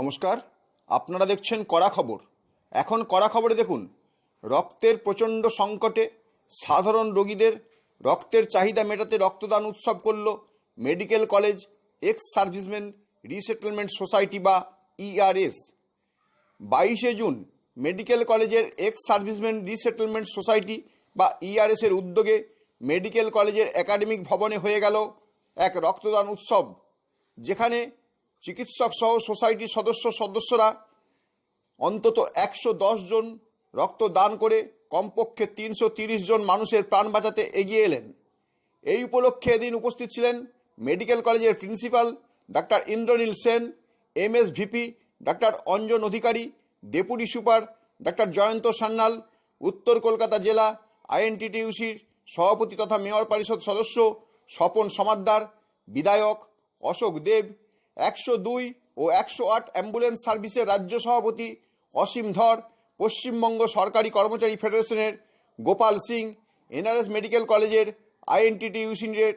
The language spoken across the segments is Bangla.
নমস্কার, আপনারা দেখছেন কড়া খবর। এখন কড়া খবরে দেখুন, রক্তের প্রচণ্ড সংকটে সাধারণ রোগীদের রক্তের চাহিদা মেটাতে রক্তদান উৎসব করল medical college, ex serviceman, resettlement society বা ইআরএস বাইশে জুন, মেডিকেল কলেজের এক্স সার্ভিসম্যান, রিসেটেলমেন্ট সোসাইটি বা ইআরএস এর উদ্যোগে মেডিকেল কলেজের একাডেমিক ভবনে হয়ে গেল এক রক্তদান উৎসব, যেখানে চিকিৎসক সহ সোসাইটির সদস্য সদস্যরা অন্তত একশো দশ জন রক্ত দান করে কমপক্ষে তিনশো জন মানুষের প্রাণ বাঁচাতে এগিয়ে এলেন। এই উপলক্ষে এদিন উপস্থিত ছিলেন মেডিকেল কলেজের principal doctor Indranil Sen M S VP doctor Anjan Adhikari, deputy super doctor Jayanta Sanyal, উত্তর কলকাতা জেলা আইএনটিটিউসির সভাপতি তথা মেয়র পরিষদ সদস্য স্বপন সমাদ্দার, বিধায়ক অশোক দেব একশো দুই ও একশো আট অ্যাম্বুলেন্স সার্ভিসের রাজ্য সভাপতি অসীম ধর, পশ্চিমবঙ্গ সরকারি কর্মচারী ফেডারেশনের গোপাল সিং, এনআরএস মেডিকেল কলেজের আইএনটিটিউসির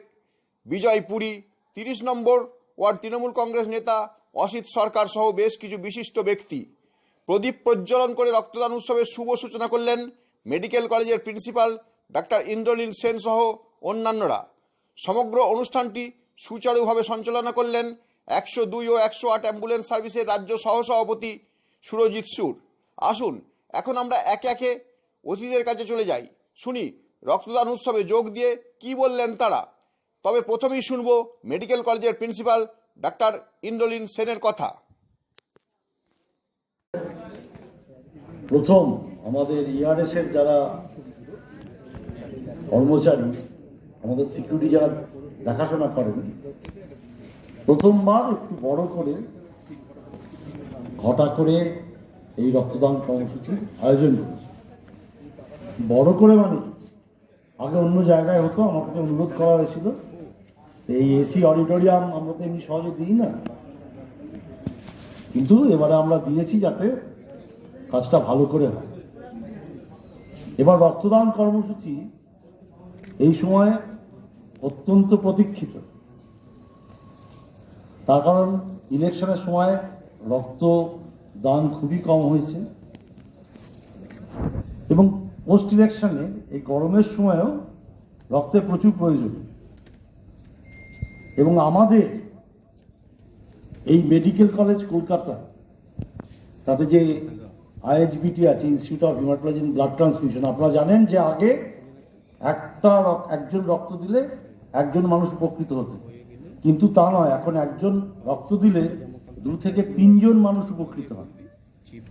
বিজয় পুরী, তিরিশ নম্বর ওয়ার্ড তৃণমূল কংগ্রেস নেতা অসিত সরকার সহ বেশ কিছু বিশিষ্ট ব্যক্তি। প্রদীপ প্রজ্বলন করে রক্তদান উৎসবের শুভ সূচনা করলেন মেডিকেল কলেজের প্রিন্সিপাল ডাক্তার ইন্দ্রনীল সেন সহ অন্যান্যরা। সমগ্র অনুষ্ঠানটি সুচারুভাবে সঞ্চালনা করলেন একশো দুই ও একশো আট অ্যাম্বুলেন্স সার্ভিসের রাজ্য সহসভাপতি সুরজিৎ সুর। আসুন, এখন আমরা একে একে অতিথিদের কাছে চলে যাই। শুনি, রক্তদান উৎসবে যোগ দিয়ে কি বললেন তারা? তবে প্রথমেই শুনব মেডিকেল কলেজের প্রিন্সিপাল ডাক্তার ইন্দ্রলীন সেনের কথা। প্রথম আমাদের ইআরএস এর যারা কর্মচারী, আমাদের সিকিউরিটি যারা দেখাশোনা করেন প্রথমবার একটু বড় করে, ঘটা করে এই রক্তদান কর্মসূচির আয়োজন করেছে। বড় করে মানে আগে অন্য জায়গায় হতো আমার কাছে অনুরোধ করা হয়েছিল। এই এসি অডিটোরিয়াম আমরা তো এমনি সহজে দিই না। কিন্তু এবারে আমরা দিয়েছি যাতে কাজটা ভালো করে হয়। এবার রক্তদান কর্মসূচি এই সময় অত্যন্ত প্রতীক্ষিত। তার কারণ, ইলেকশনের সময় রক্ত দান খুবই কম হয়েছে। এবং পোস্ট ইলেকশনে এই গরমের সময়ও রক্তের প্রচুর প্রয়োজন। এবং আমাদের এই মেডিকেল কলেজ কলকাতা, তাতে যে আইএইচবিটি আছে institute of haematology blood transfusion আপনারা জানেন যে আগে একটা একজন রক্ত দিলে একজন মানুষ উপকৃত হতো কিন্তু তা নয়, এখন একজন রক্ত দিলে দু থেকে তিনজন মানুষ উপকৃত হয়।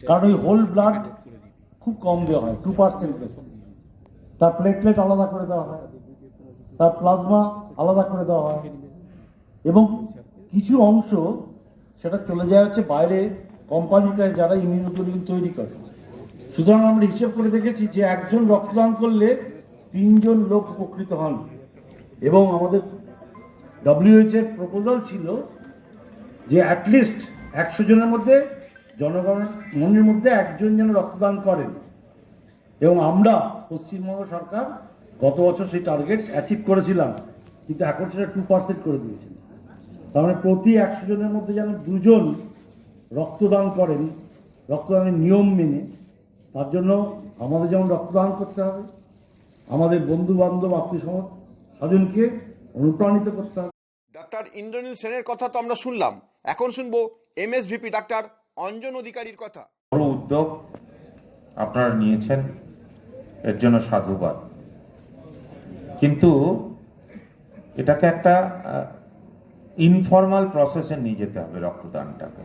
কারণ ওই হোল ব্লাড খুব কম দেওয়া হয় টু পার্সেন্ট তার প্লেটলেট আলাদা করে দেওয়া হয়, তার প্লাজমা আলাদা করে দেওয়া হয়। এবং কিছু অংশ সেটা চলে যায় হচ্ছে বাইরে কোম্পানিটায় যারা ইমিউনোগ্লোবিন তৈরি করে। সুতরাং আমরা হিসেব করে দেখেছি যে একজন রক্তদান করলে তিনজন লোক উপকৃত হন। এবং আমাদের ডব্লিউএইচ এর প্রপোজাল ছিল যে অ্যাটলিস্ট একশো জনের মধ্যে জনগণের মধ্যে একজন যেন রক্তদান করেন। এবং আমরা, পশ্চিমবঙ্গ সরকার, গত বছর সেই টার্গেট অ্যাচিভ করেছিলাম, কিন্তু এখন সেটা টু পার্সেন্ট করে দিয়েছেন তার মানে প্রতি একশো জনের মধ্যে যেন দুজন রক্তদান করেন, রক্তদানের নিয়ম মেনে, তার জন্য আমাদের যেমন রক্তদান করতে হবে, আমাদের বন্ধু বান্ধব আত্মীয় স্বজনকে অনুপ্রাণিত করতে হবে। ডাক্তার ইন্দ্রনীল সেনের কথা তো আমরা শুনলাম। এখন শুনব এমএসভিপি ডাক্তার অঞ্জন অধিকারীর কথা। বড় উদ্যোগ আপনারা নিয়েছেন, এর জন্য সাধুবাদ। কিন্তু এটাকে একটা ইনফর্মাল প্রসেসে নিয়ে যেতে হবে রক্তদানটাকে।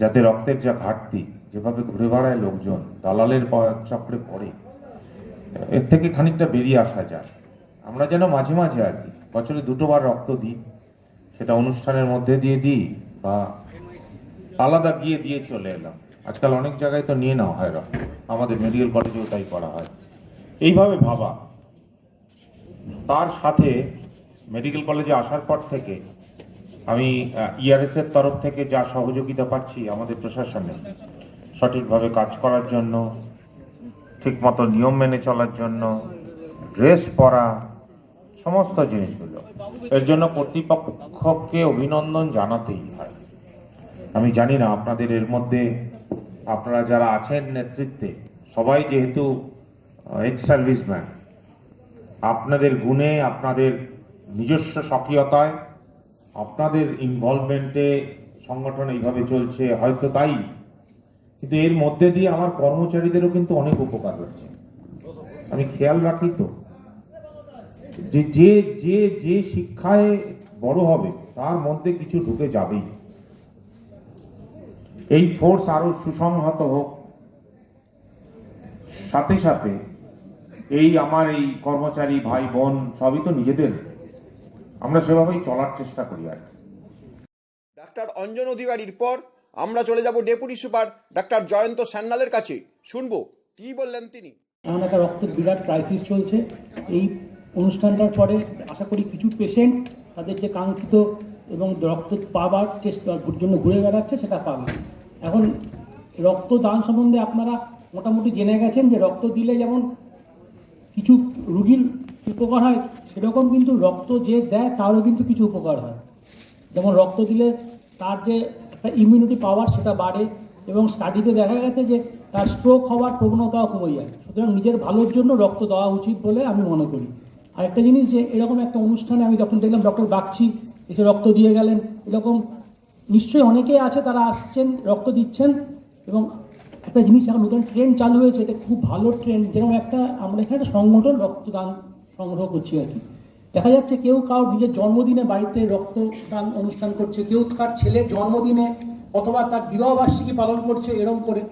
যাতে রক্তের যা ঘাটতি, যেভাবে ঘুরে বেড়ায় লোকজন, দালালের চক্রে পড়ে, এর থেকে খানিকটা বেরিয়ে আসা যায়। আমরা যেন মাঝে মাঝে আর কি বছরে দুটোবার রক্ত দিই। সেটা অনুষ্ঠানের মধ্যে দিয়ে দিই বা আলাদা গিয়ে দিয়ে চলে এলাম। আজকাল অনেক জায়গায় তো নিয়ে নেওয়া হয় রক্ত। আমাদের মেডিকেল কলেজেও তাই করা হয়। এইভাবে ভাবা। তার সাথে মেডিকেল কলেজে আসার পর থেকে আমি ইআরএস এর তরফ থেকে যা সহযোগিতা পাচ্ছি আমাদের প্রশাসনে, সঠিকভাবে কাজ করার জন্য, ঠিকমতো নিয়ম মেনে চলার জন্য, ড্রেস পরা সমস্ত জিনিসগুলো। এর জন্য কর্তৃপক্ষকে অভিনন্দন জানাতেই হয়। আমি জানি না আপনাদের এর মধ্যে আপনারা যারা আছেন নেতৃত্বে, সবাই যেহেতু এক্স সার্ভিসম্যান আপনাদের গুণে, আপনাদের নিজস্ব সক্রিয়তায় আপনাদের ইনভলভমেন্টে সংগঠন এইভাবে চলছে, হয়তো তাই। কিন্তু এর মধ্যে দিয়ে আমার কর্মচারীদেরও কিন্তু অনেক উপকার হচ্ছে। আমি খেয়াল রাখি তো। যে যে যে যে শিক্ষায় বড় হবে তার মধ্যে কিছু ঢুকে যাবেই। এই ফোর্স আরও সুসংহত হোক। সাথে সাথে এই আমার এই কর্মচারী ভাই বোন সবই তো নিজেদের। আমরা সেভাবেই চলার চেষ্টা করি আর কি। ডাক্তার অঞ্জন অধিকারীর পর আমরা চলে যাব ডেপুটি সুপার ডাক্তার জয়ন্ত সান্যালের কাছে। শুনব কি বললেন তিনি? এখন একটা রক্তের বিরাট ক্রাইসিস চলছে। এই অনুষ্ঠানটার পরে আশা করি কিছু পেশেন্ট তাদের যে কাঙ্ক্ষিত এবং রক্ত পাবার চেষ্টার জন্য ঘুরে বেড়াচ্ছে সেটা পাবে। এখন রক্তদান সম্বন্ধে আপনারা মোটামুটি জেনে গেছেন যে রক্ত দিলে যেমন কিছু রুগীর উপকার হয়, সেরকম কিন্তু রক্ত যে দেয় তারও কিন্তু কিছু উপকার হয়। যেমন রক্ত দিলে তার যে একটা ইমিউনিটি পাওয়ার সেটা বাড়ে এবং স্টাডিতে দেখা গেছে যে তার স্ট্রোক হওয়ার প্রবণতাও কমে যায়। সুতরাং নিজের ভালোর জন্য রক্ত দেওয়া উচিত বলে আমি মনে করি। আরেকটা জিনিস যে এরকম একটা অনুষ্ঠানে আমি যখন দেখলাম ডক্টর বাগচি এসে রক্ত দিয়ে গেলেন, এরকম নিশ্চয়ই অনেকেই আছে তারা আসছেন, রক্ত দিচ্ছেন এবং একটা জিনিস এখন নতুন ট্রেন্ড চালু হয়েছে, এটা খুব ভালো ট্রেন্ড যেরকম একটা আমরা এখানে একটা সংগঠন রক্তদান সংগ্রহ করছি আর কি। দেখা যাচ্ছে কেউ কারোর নিজের জন্মদিনে বাড়িতে রক্তদান অনুষ্ঠান করছে, কেউ তার ছেলের জন্মদিনে অথবা তার বিবাহবার্ষিকী পালন করছে, এরম করে।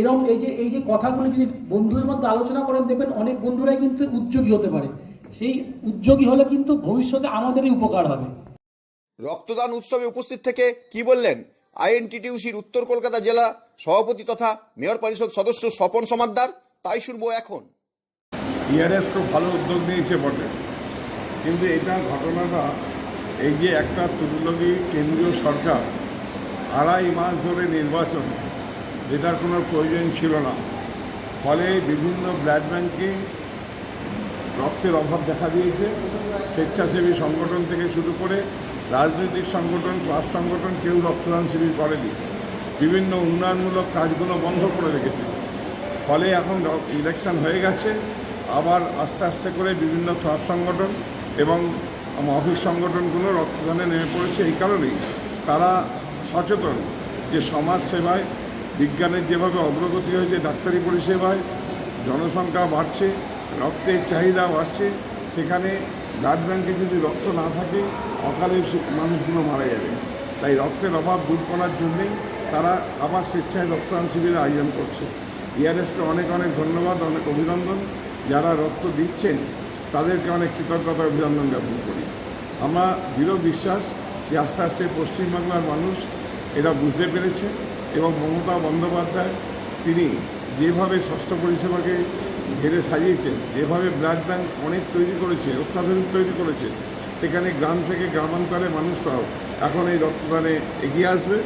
এরম এই যে এই যে কথাগুলো যদি বন্ধুদের মধ্যে আলোচনা করেন, দেখবেন অনেক বন্ধুরাই কিন্তু উদ্যোগী হতে পারে। সেই উদ্যোগী হলে কিন্তু ভবিষ্যতে আমাদেরই উপকার হবে। রক্তদান উৎসবে উপস্থিত থেকে কি বললেন আইএনটিটিউসির উত্তর কলকাতা জেলা সভাপতি তথা মেয়র পরিষদ সদস্য স্বপন সমাদ্দার তাই শুনব এখন। ইআরএস খুব ভালো উদ্যোগ নিয়েছে বটে। কিন্তু এটা ঘটনাটা এই যে একটা তুলনাবী কেন্দ্রীয় সরকার আড়াই মাস ধরে নির্বাচন যেটার কোনো প্রয়োজন ছিল না। ফলে বিভিন্ন ব্লাড ব্যাংকে রক্তের অভাব দেখা দিয়েছে। স্বেচ্ছাসেবী সংগঠন থেকে শুরু করে রাজনৈতিক সংগঠন, ক্লাস সংগঠন কেউ রক্তদান শিবির করেনি। বিভিন্ন উন্নয়নমূলক কাজগুলো বন্ধ করে রেখেছে। ফলে এখন ইলেকশন হয়ে গেছে। আবার আস্তে আস্তে করে বিভিন্ন ক্লাব সংগঠন এবং অফিস সংগঠনগুলো রক্তদানে নেমে পড়েছে। এই কারণেই তারা সচেতন যে সমাজ সেবায় বিজ্ঞানের যেভাবে অগ্রগতি হয়েছে, ডাক্তারি পরিষেবায়, জনসংখ্যা বাড়ছে রক্তের চাহিদা বাড়ছে, সেখানে ব্লাড ব্যাঙ্কে যদি রক্ত না থাকে, অকালে মানুষগুলো মারা যাবে। তাই রক্তের অভাব দূর করার জন্যেই তারা আবার স্বেচ্ছায় রক্তদান শিবিরের আয়োজন করছে। ইআরএসকে অনেক অনেক ধন্যবাদ, অনেক অভিনন্দন। যারা রক্ত দিচ্ছেন, তাদেরকে অনেক কৃতজ্ঞতা, অভিনন্দন জ্ঞাপন করি। আমরা দৃঢ় বিশ্বাস যে আস্তে আস্তে পশ্চিমবাংলার মানুষ এরা বুঝতে পেরেছে এবং মমতা বন্দ্যোপাধ্যায়, তিনি যেভাবে স্বাস্থ্য পরিষেবাকে ঘেরে সাজিয়েছেন যেভাবে ব্লাড ব্যাঙ্ক অনেক তৈরি করেছে অত্যাধুনিক তৈরি করেছে, সেখানে গ্রাম থেকে গ্রামান্তরে মানুষরাও এখন এই রক্তদানে এগিয়ে আসবে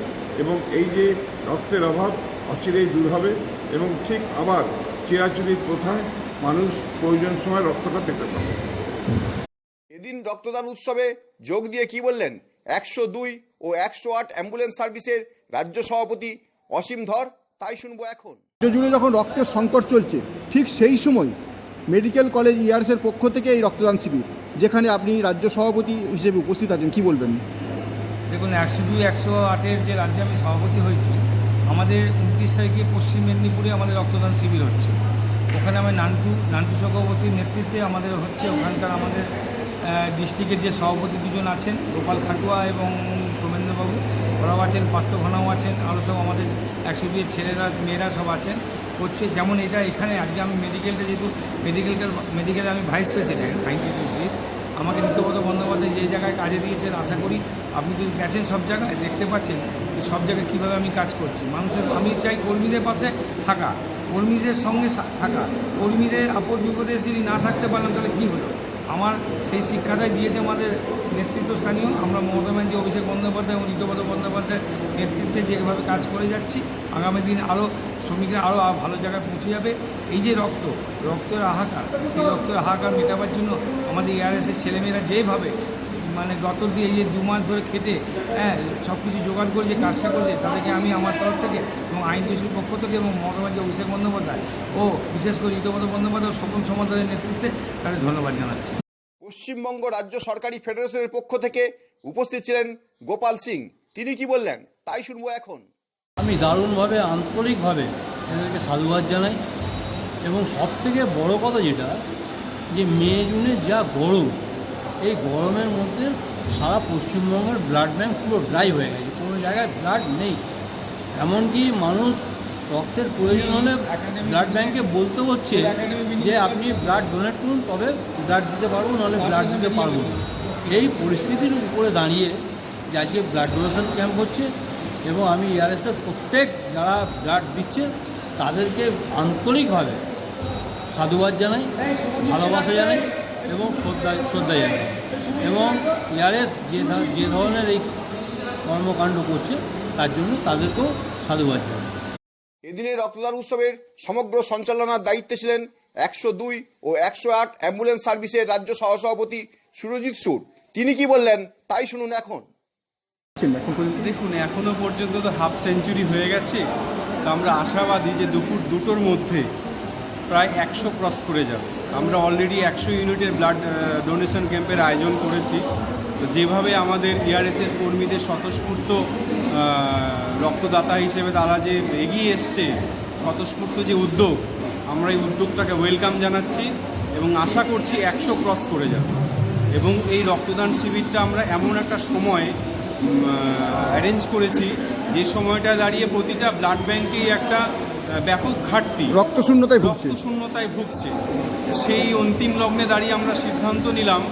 এবং এই যে রক্তের অভাব অচিরেই দূর হবে এবং ঠিক আবার চিরাচুরির প্রথায় মানুষ প্রয়োজন সময় রক্তটা পেতে পাবে এদিন রক্তদান উৎসবে যোগ দিয়ে কি বললেন? একশো দুই ও একশো আট অ্যাম্বুলেন্স সার্ভিসের রাজ্য সভাপতি অসীম ধর, তাই শুনব এখন। রাজ্য জুড়ে যখন রক্তের সংকট চলছে, ঠিক সেই সময় মেডিকেল কলেজ ইয়ার্সের পক্ষ থেকে এই রক্তদান শিবির, যেখানে আপনি রাজ্য সভাপতি হিসেবে উপস্থিত আছেন, কি বলবেন? দেখুন, একশো দুই, একশো আটের যে রাজ্যে আমি সভাপতি হয়েছি, আমাদের উনত্রিশ তারিখে পশ্চিম মেদিনীপুরে আমাদের রক্তদান শিবির হচ্ছে। ওখানে আমি নান্টু নান্টু চক্রবর্তীর নেতৃত্বে আমাদের হচ্ছে ওখানকার আমাদের ডিস্ট্রিক্টের যে সভাপতি দুজন আছেন, গোপাল খাটুয়া এবং সোমেন্দ্রবাবু ওরাও আছেন পার্থ ঘনাও আছেন, আরও সব আমাদের দুইয়ের ছেলেরা, মেয়েরা সব আছেন। হচ্ছে যেমন এটা এখানে আজকে আমি মেডিকেলটা যেহেতু মেডিকেলটার মেডিকেলে আমি ভাইস প্রেসিডেন্ট সাইন্টিফিক আমাকে নিত্যপদ বন্দ্যোপাধ্যায় যে জায়গায় কাজে দিয়েছেন, আশা করি আপনি যদি গেছেন সব জায়গায়, দেখতে পাচ্ছেন যে সব জায়গায় কীভাবে আমি কাজ করছি। মানুষের, আমি চাই কর্মীদের পাশে থাকা, কর্মীদের সঙ্গে থাকা। কর্মীদের আপদ বিপদে যদি না থাকতে পারলাম, তাহলে কী হলো? আমার সেই শিক্ষাটাই দিয়েছে আমাদের নেতৃত্বস্থানীয় আমরা মমতা ব্যানার্জি, অভিষেক বন্দ্যোপাধ্যায় এবং ঋতুপদ বন্দ্যোপাধ্যায়ের নেতৃত্বে যেভাবে কাজ করে যাচ্ছি, আগামী দিন আরও শ্রমিকরা আরও ভালো জায়গায় পৌঁছে যাবে। এই যে রক্ত, রক্তের হাহাকার সেই রক্তের হাহাকার মেটাবার জন্য আমাদের এআরএসের ছেলেমেয়েরা যেভাবে মানে গত দিয়ে এই যে দু মাস ধরে খেটে হ্যাঁ সব কিছু জোগাড় করে যে কাজটা করছে, তাদেরকে আমি আমার তরফ থেকে এবং আইন কমিশনের পক্ষ থেকে এবং মহামান্য অভিষেক বন্দ্যোপাধ্যায় ও বিশেষ করে ঋতুপদ বন্দ্যোপাধ্যায় স্বপন সমাদারের নেতৃত্বে তাদের ধন্যবাদ জানাচ্ছি। পশ্চিমবঙ্গ রাজ্য সরকারি ফেডারেশনের পক্ষ থেকে উপস্থিত ছিলেন গোপাল সিং। তিনি কি বললেন? তাই শুনব এখন। আমি দারুণভাবে আন্তরিকভাবে এদেরকে সাধুবাদ জানাই এবং সব থেকে বড় কথা যেটা যে মে জুনে যা গরম এই গরমের মধ্যে সারা পশ্চিমবঙ্গের ব্লাড ব্যাঙ্ক পুরো ড্রাই হয়ে গেছে। কোনো জায়গায় ব্লাড নেই। এমনকি মানুষ রক্তের প্রয়োজন হলে ব্লাড ব্যাংকে বলতে হচ্ছে যে, আপনি ব্লাড ডোনেট করুন, তবে ব্লাড দিতে পারব, নাহলে ব্লাড দিতে পারব। এই পরিস্থিতির উপরে দাঁড়িয়ে যে আজকে ব্লাড ডোনেশন ক্যাম্প হচ্ছে এবং আমি ইয়ারএসের প্রত্যেক যারা ব্লাড দিচ্ছে, তাদেরকে আন্তরিকভাবে সাধুবাদ জানাই, ভালোবাসা জানাই এবং শ্রদ্ধা শ্রদ্ধা জানাই এবং ইয়ারএস যে যে ধরনের এই কর্মকাণ্ড করছে, তার জন্য তাদেরকেও সাধুবাদ। এদিনের রক্তদান উৎসবের সমগ্র সঞ্চালনার দায়িত্বে ছিলেন একশো দুই ও একশো আট অ্যাম্বুলেন্স সার্ভিসের রাজ্য সহসভাপতি সুরজিৎ সুর। তিনি কি বললেন তাই শুনুন এখন। দেখুন এখনও পর্যন্ত তো হাফ সেঞ্চুরি হয়ে গেছে। তো আমরা আশাবাদী যে দুপুর দুটোর মধ্যে প্রায় একশো ক্রস করে যাবে। আমরা অলরেডি একশো ইউনিটের ব্লাড ডোনেশন ক্যাম্পের আয়োজন করেছি। তো যেভাবে আমাদের এআরএসের কর্মীদের স্বতঃস্ফূর্ত রক্তদাতা হিসেবে তারা যে এগিয়ে এসছে স্বতঃস্ফূর্ত যে উদ্যোগ আমরা এই উদ্যোগটাকে ওয়েলকাম জানাচ্ছি এবং আশা করছি একশো ক্রস করে যাবে। এবং এই রক্তদান শিবিরটা আমরা এমন একটা সময় অ্যারেঞ্জ করেছি যে সময়টা দাঁড়িয়ে প্রতিটা ব্লাড ব্যাংকেই একটা ব্যাপক ঘাটতি রক্ত শূন্যতায় ভুগছে। শূন্যতায় ভুগছে। সেই অন্তিম লগ্নে দাঁড়িয়ে আমরা সিদ্ধান্ত নিলাম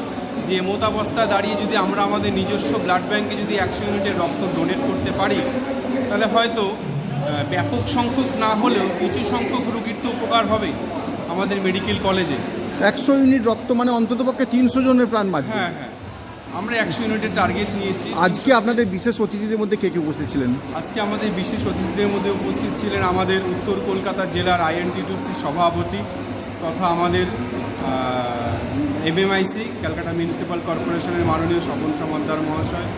যে এমতাবস্থায় দাঁড়িয়ে যদি আমরা আমাদের নিজস্ব ব্লাড ব্যাঙ্কে যদি একশো ইউনিটের রক্ত ডোনেট করতে পারি তাহলে হয়তো ব্যাপক সংখ্যক না হলেও কিছু সংখ্যক রুগীর তো উপকার হবে আমাদের মেডিকেল কলেজে একশো ইউনিট রক্ত মানে অন্ততপক্ষে তিনশো জনের প্রাণ বাঁচবে। হ্যাঁ হ্যাঁ। আমরা একশো ইউনিটের টার্গেট নিয়েছি। আজকে আপনাদের বিশেষ অতিথিদের মধ্যে কে কে উপস্থিত ছিলেন? আজকে আমাদের বিশেষ অতিথিদের মধ্যে উপস্থিত ছিলেন আমাদের উত্তর কলকাতা জেলার আইএনটিটিউসির সভাপতি তথা আমাদের এমএমআইসি ক্যালকাটা মিউনিসিপ্যাল কর্পোরেশনের মাননীয় স্বপন সমাদ্দার মহাশয়।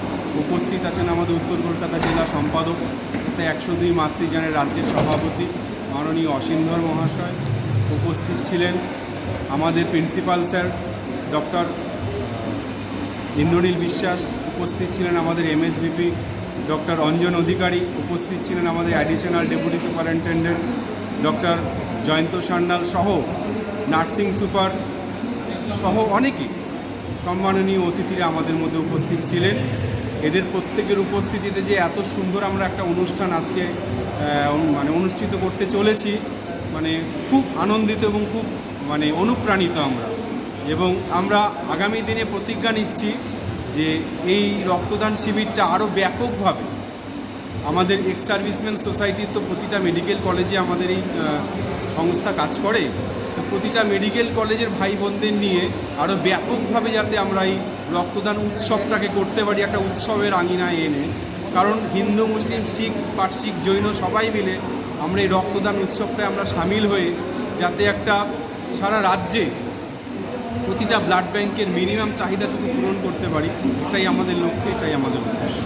উপস্থিত আছেন আমাদের উত্তর কলকাতা জেলা সম্পাদক তথা একশো দুই মাতৃযানের রাজ্যের সভাপতি মাননীয় অসিন্ধর মহাশয়। উপস্থিত ছিলেন আমাদের principal sir, doctor Indranil Biswas. উপস্থিত ছিলেন আমাদের এমএসবিপি ডক্টর অঞ্জন অধিকারী। উপস্থিত ছিলেন আমাদের additional deputy superintendent doctor Jayanta Sanyal সহ নার্সিং সুপার সহ অনেকেই সম্মাননীয় অতিথিরা আমাদের মধ্যে উপস্থিত ছিলেন। এদের প্রত্যেকের উপস্থিতিতে যে এত সুন্দর আমরা একটা অনুষ্ঠান আজকে মানে অনুষ্ঠিত করতে চলেছি মানে খুব আনন্দিত এবং খুব মানে অনুপ্রাণিত আমরা। এবং আমরা আগামী দিনে প্রতিজ্ঞা নিচ্ছি যে এই রক্তদান শিবিরটা আরও ব্যাপকভাবে আমাদের এক্স সার্ভিসম্যান সোসাইটির তো প্রতিটা মেডিকেল কলেজে আমাদের এই সংস্থা কাজ করে। প্রতিটা মেডিকেল কলেজের ভাই বোনদের নিয়ে আরও ব্যাপকভাবে যাতে আমরা এই রক্তদান উৎসবটাকে করতে পারি একটা উৎসবের আঙিনায় এনে। কারণ হিন্দু, মুসলিম, শিখ পার্সিক জৈন সবাই মিলে আমরা এই রক্তদান উৎসবটায় আমরা সামিল হয়ে যাতে একটা সারা রাজ্যে প্রতিটা ব্লাড ব্যাংকের মিনিমাম চাহিদাটুকু পূরণ করতে পারি, এটাই আমাদের লক্ষ্য, এটাই আমাদের উদ্দেশ্য।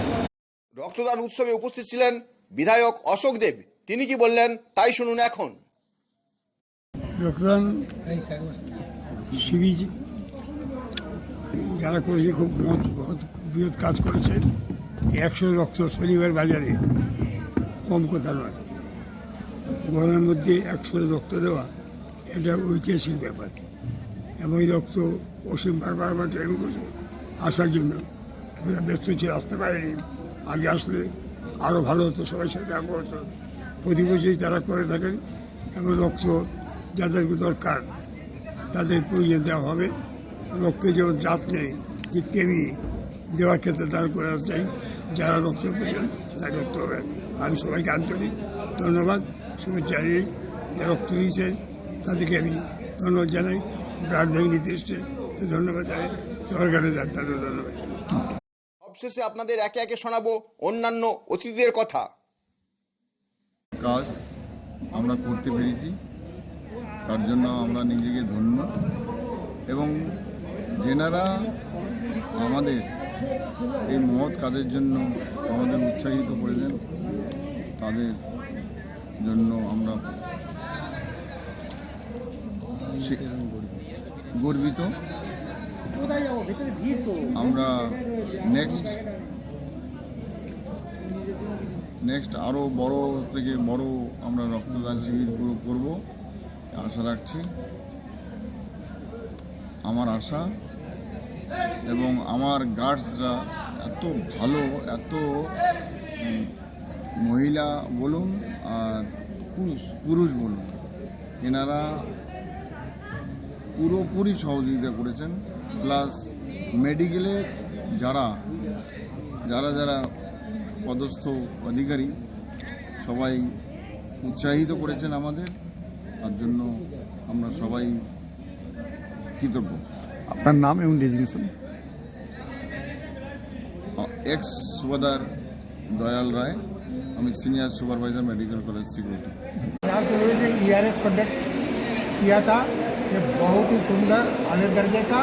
রক্তদান উৎসবে উপস্থিত ছিলেন বিধায়ক অশোক দেব। তিনি কি বললেন, তাই শুনুন এখন। রক্তদান শিবির যারা করেছে খুব বৃহৎ কাজ করেছে। একশো রক্ত শনিবার বাজারে, কম কথা নয়। গরমের মধ্যে একশো রক্ত দেওয়া এটা ঐতিহাসিক ব্যাপার। এবং এই রক্ত অসীম বারবার বার ট্রেন করছে আসার জন্য। আমরা ব্যস্ত ছিল আসতে পারিনি। আগে আসলে আরও ভালো হতো, সবাই সাথে আগ্রহ হতো। প্রতি বছরই তারা করে থাকেন এবং রক্ত যাদেরকে দরকার তাদের প্রয়োজন দেওয়া হবে। রক্তে যেমন জাত নেই ঠিক তেমনি দেওয়ার ক্ষেত্রে তারা করে চাই। যারা রক্তের প্রয়োজন তার রক্ত হবে আমি সবাইকে আন্তরিক ধন্যবাদ। শুভেচ্ছা জানিয়ে যারা রক্ত দিয়েছেন তাদেরকে আমি ধন্যবাদ জানাই। ব্লাড ব্যাংক নিতে এসছে তো ধন্যবাদ জানাই। সরকারের তাদের ধন্যবাদ অবশেষে আপনাদের একে একে শোনাবো অন্যান্য অতিথিদের কথা। কাজ আমরা করতে পেরেছি। তার জন্য আমরা নিজেকে ধন্য। এবং যেনারা আমাদের এই মহৎ কাজের জন্য আমাদের উৎসাহিত করেছেন, তাদের জন্য আমরা গর্বিত। আমরা নেক্সট নেক্সট আরও বড় থেকে বড় আমরা রক্তদান শিবির কর- করব। আশা রাখছি। আমার আশা এবং আমার গার্ডসরা এত ভালো এত মহিলা বলুন আর পুরুষ। পুরুষ বলুন এনারা পুরোপুরি সহযোগিতা করেছেন। প্লাস মেডিকেলে যারা যারা যারা পদস্থ অধিকারী সবাই উৎসাহিত করেছেন আমাদের। Senior supervisor medical college security यहाँ ई आर एस कंडक्ट किया था। ये बहुत ही सुंदर आले दर्जे का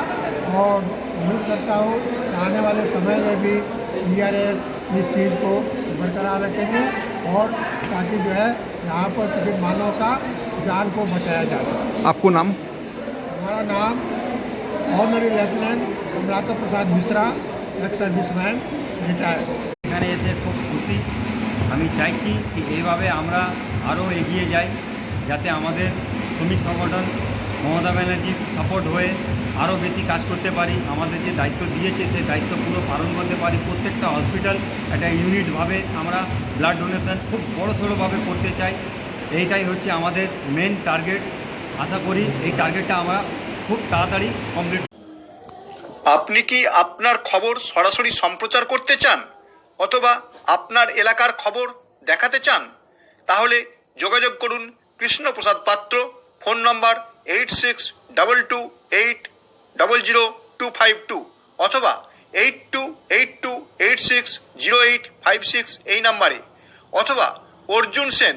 और उम्मीद करता हूँ आने वाले समय में भी ई आर एस इस चीज़ को बरकरार रखेंगे और ताकि जो है यहाँ पर किसी मानव का जान को बचाया जा सके आपको नाम हमारा नाम honorary lieutenant Kamlakar Prasad Mishra ex serviceman retired এখানে এসে খুব খুশি আমি চাইছি কি এইভাবে আমরা আরও এগিয়ে যাই যাতে আমাদের শ্রমিক সংগঠন মমতা ব্যানার্জির সাপোর্ট হয়ে আরও বেশি কাজ করতে পারি আমাদের যে দায়িত্ব দিয়েছে সেই দায়িত্ব পুরো পালন করতে পারি প্রত্যেকটা হসপিটাল একটা ইউনিটভাবে আমরা ব্লাড ডোনেশন খুব বড় সড়োভাবে করতে চাই এইটাই হচ্ছে আমাদের মেন টার্গেট আশা করি এই টার্গেটটা আমরা খুব তাড়াতাড়ি কমপ্লিট আপনি কি আপনার খবর সরাসরি সম্প্রচার করতে চান? অথবা আপনার এলাকার খবর দেখাতে চান? তাহলে যোগাযোগ করুন Krishnaprasad Patra, phone number eight six double two eight double zero two five two অথবা eight two eight two eight six zero eight five six এই নাম্বারে। অথবা Arjun Sen